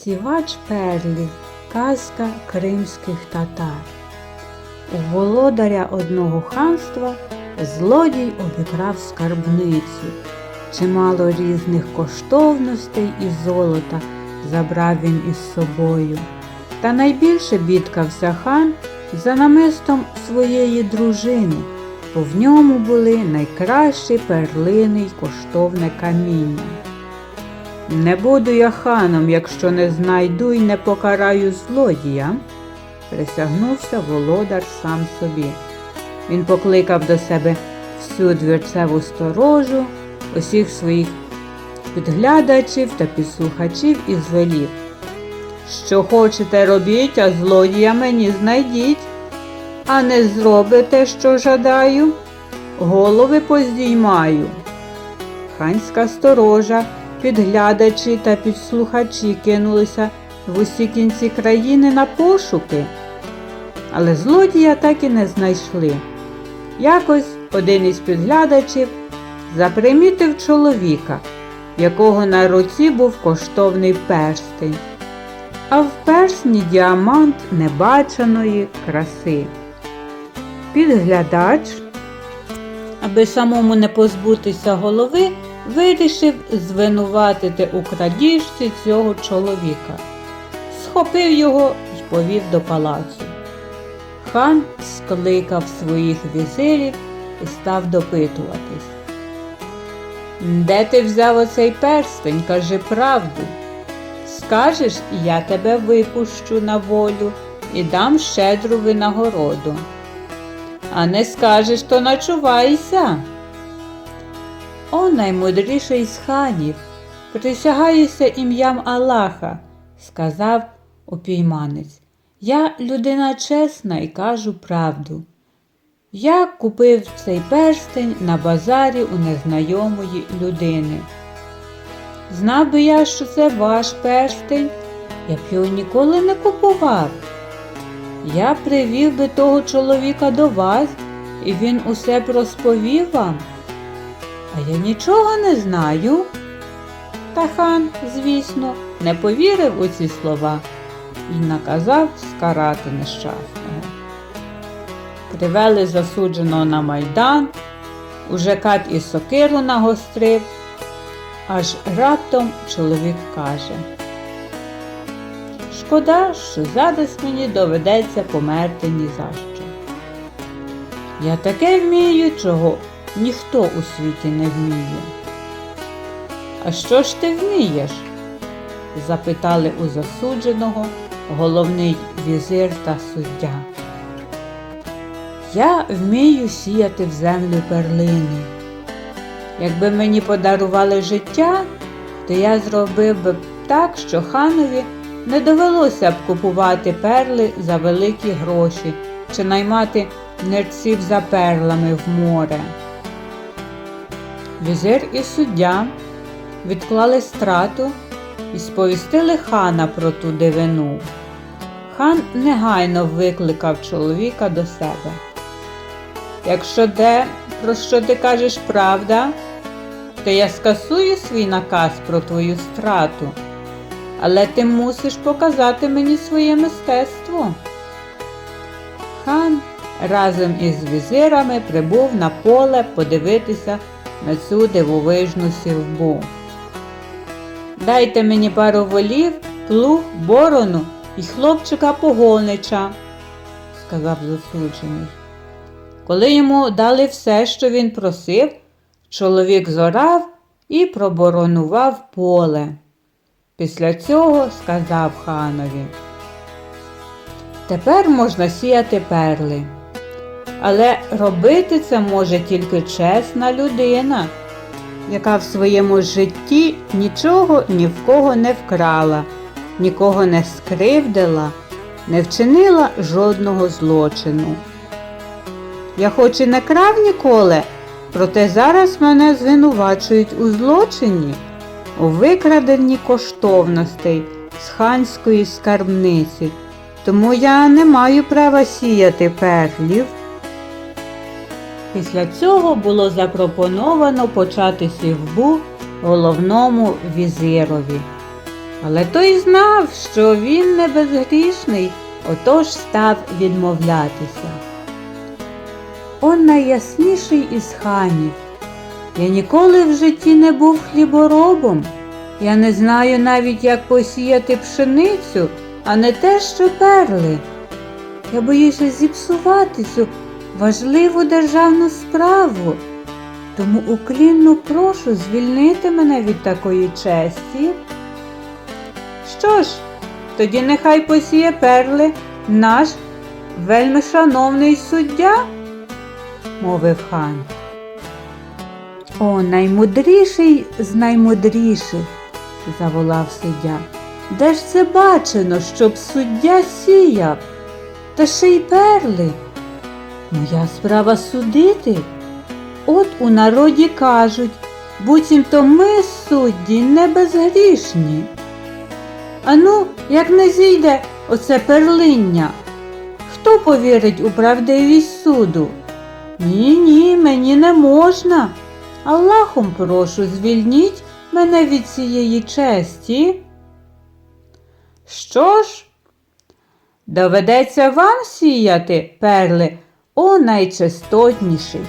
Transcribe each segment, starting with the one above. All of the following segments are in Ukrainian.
Сівач перлів, казка кримських татар. У володаря одного ханства злодій обікрав скарбницю. Чимало різних коштовностей і золота забрав він із собою. Та найбільше бідкався хан за намистом своєї дружини, бо в ньому були найкращі перлини й коштовне каміння. Не буду я ханом, якщо не знайду й не покараю злодія, присягнувся володар сам собі. Він покликав до себе всю двірцеву сторожу, усіх своїх підглядачів та підслухачів і звелів. Що хочете робіть, а злодія мені знайдіть, а не зробите, що жадаю, голови поздіймаю. Ханська сторожа, підглядачі та підслухачі кинулися в усі кінці країни на пошуки, але злодія так і не знайшли. Якось один із підглядачів запримітив чоловіка, якого на руці був коштовний перстень, а в персні діамант небаченої краси. Підглядач, аби самому не позбутися голови, вирішив звинуватити у крадіжці цього чоловіка. Схопив його і повів до палацу. Хан скликав своїх візирів і став допитуватись. Де ти взяв оцей перстень? Кажи правду. Скажеш, я тебе випущу на волю і дам щедру винагороду. А не скажеш, то начувайся. О, наймудріший з ханів, присягаюся ім'ям Аллаха, сказав упійманець. Я людина чесна і кажу правду. Я купив цей перстень на базарі у незнайомої людини. Знав би я, що це ваш перстень, я б його ніколи не купував. Я привів би того чоловіка до вас, і він усе б розповів вам. А я нічого не знаю. Та хан, звісно, не повірив у ці слова і наказав скарати нещасного. Привели засудженого на майдан, уже кат і сокиру нагострив, аж раптом чоловік каже. Шкода, що зараз мені доведеться померти ні за що. Я таке вмію, чого ніхто у світі не вміє. А що ж ти вмієш? запитали у засудженого головний візир та суддя. Я вмію сіяти в землю перлини. Якби мені подарували життя, то я зробив би так, що ханові не довелося б купувати перли за великі гроші чи наймати нерців за перлами в море. Візир і суддя відклали страту і сповістили хана про ту дивину. Хан негайно викликав чоловіка до себе. Якщо де, про що ти кажеш правда, то я скасую свій наказ про твою страту, але ти мусиш показати мені своє мистецтво. Хан разом із візирами прибув на поле подивитися на цю дивовижну сівбу. Дайте мені пару волів, плуг, борону і хлопчика погонича, сказав засуджений. Коли йому дали все, що він просив, чоловік зорав і проборонував поле. Після цього сказав ханові. Тепер можна сіяти перли. Але робити це може тільки чесна людина, яка в своєму житті нічого ні в кого не вкрала, нікого не скривдила, не вчинила жодного злочину. Я хоч і не крав ніколи, проте зараз мене звинувачують у злочині, у викраденні коштовностей з ханської скарбниці, тому я не маю права сіяти перлів. Після цього було запропоновано почати сівбу головному візирові. Але той знав, що він не безгрішний, отож став відмовлятися. Он найясніший із ханів. Я ніколи в житті не був хліборобом. Я не знаю навіть, як посіяти пшеницю, а не те, що перли. Я боюся зіпсувати цю важливу державну справу. Тому уклінно прошу звільнити мене від такої честі. Що ж, тоді нехай посіє перли наш вельми шановний суддя, мовив хан. О, наймудріший з наймудріших, заволав суддя. Де ж це бачено, щоб суддя сіяв? Та ще й перли. Моя справа судити. От у народі кажуть, буцімто ми, судді, не безгрішні. Ану, як не зійде оце перлиння, хто повірить у правдивість суду? Ні, ні, мені не можна. Аллахом прошу, звільніть мене від цієї честі. Що ж? Доведеться вам сіяти, перли, о найчистотніший,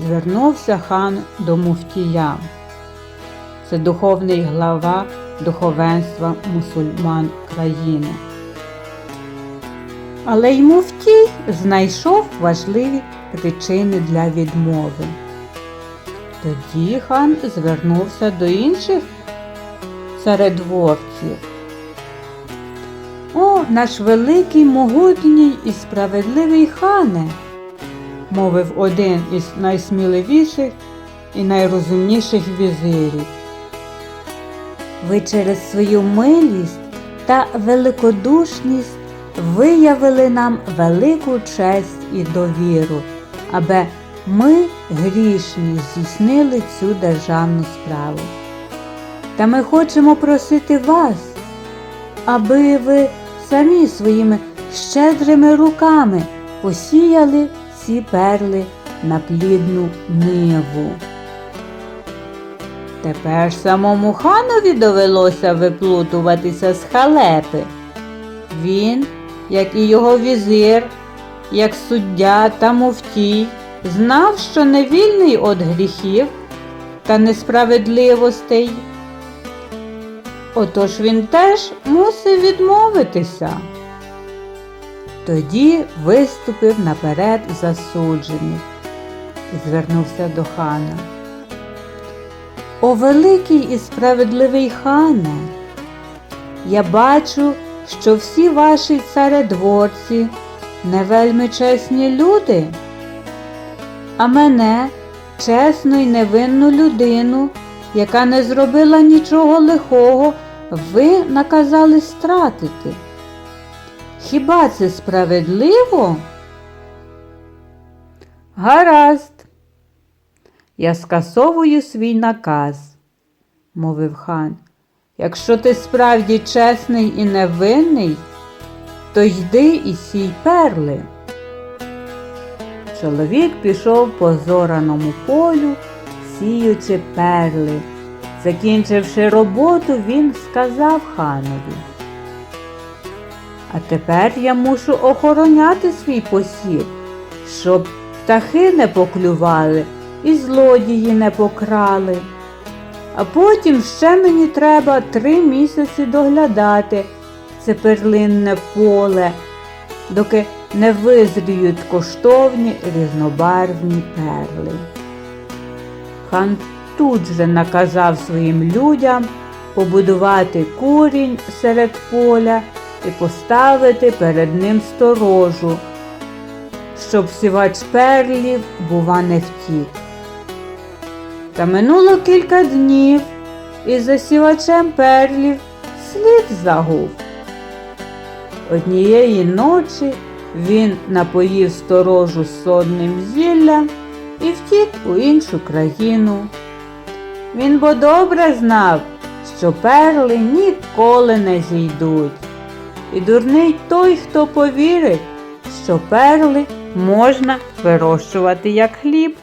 звернувся хан до муфтія. Це духовний глава духовенства мусульман країни. Але й муфтій знайшов важливі причини для відмови. Тоді хан звернувся до інших царедворців. Наш великий, могутній і справедливий хане, мовив один із найсміливіших і найрозумніших візирів. Ви через свою милість та великодушність виявили нам велику честь і довіру, аби ми, грішні, здійснили цю державну справу. Та ми хочемо просити вас, аби ви самі своїми щедрими руками посіяли ці перли на плідну ниву. Тепер самому ханові довелося виплутуватися з халепи. Він, як і його візир, як суддя та муфтій, знав, що не вільний від гріхів та несправедливостей. Отож він теж мусив відмовитися. Тоді виступив наперед засуджений і звернувся до хана. О великий і справедливий хане, я бачу, що всі ваші царедворці не вельми чесні люди, а мене, чесну й невинну людину, яка не зробила нічого лихого, ви наказали стратити. Хіба це справедливо? Гаразд. Я скасовую свій наказ, мовив хан. Якщо ти справді чесний і невинний, то йди і сій перли. Чоловік пішов по зораному полю, сіючи перли. Закінчивши роботу, він сказав ханові. А тепер я мушу охороняти свій посів, щоб птахи не поклювали і злодії не покрали. А потім ще мені треба три місяці доглядати це перлинне поле, доки не визріють коштовні різнобарвні перли. Хан тут же наказав своїм людям побудувати курінь серед поля і поставити перед ним сторожу, щоб сівач перлів, бува, не втік. Та минуло кілька днів, і за сівачем перлів слід загув. Однієї ночі він напоїв сторожу сонним зіллям і втік у іншу країну. Він бо добре знав, що перли ніколи не зійдуть. І дурний той, хто повірить, що перли можна вирощувати як хліб.